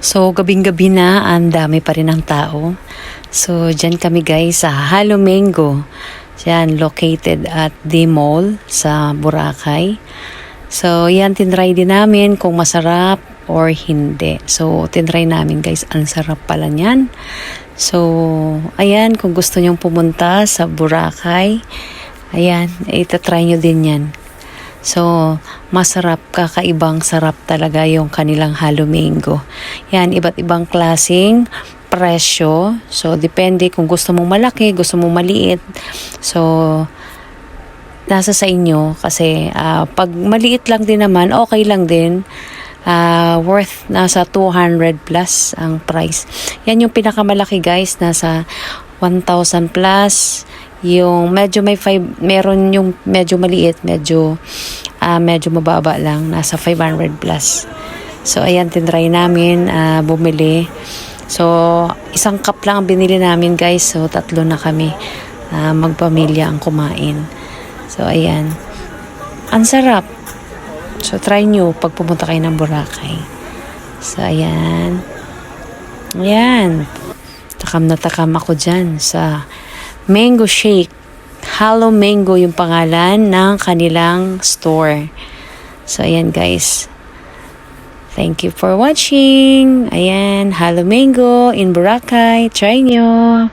So, gabing-gabi na, ang dami pa rin ng tao. So, dyan kami guys sa Halo Mango. Dyan, located at the mall sa Boracay. So, yan, tinry din namin kung masarap or hindi. So, tinry namin guys, ang sarap pala niyan. So, ayan, kung gusto nyong pumunta sa Boracay, ayan, itatry nyo din yan. So, masarap, kakaibang sarap talaga yung kanilang halo mango. Yan, iba't ibang klasing presyo. So, depende kung gusto mong malaki, gusto mong maliit. So, nasa sa inyo kasi ah, pag maliit lang din naman, okay lang din. Ah, worth nasa 200 plus ang price. Yan yung pinakamalaki guys, nasa 1,000 plus. Yung medyo may five, meron yung medyo maliit, medyo ah, medyo mababa lang, nasa 500 plus. So ayan, tinry namin ah, bumili. So isang cup lang ang binili namin guys. So tatlo na kami ah, magpamilya ang kumain. So ayan. Ang sarap. So try nyo pag pumunta kayo ng Boracay. So ayan. Ayan. Takam na takam ako dyan sa Mango Shake. Hello Mango yung pangalan ng kanilang store. So, ayan guys. Thank you for watching. Ayan, Hello Mango in Boracay. Try nyo.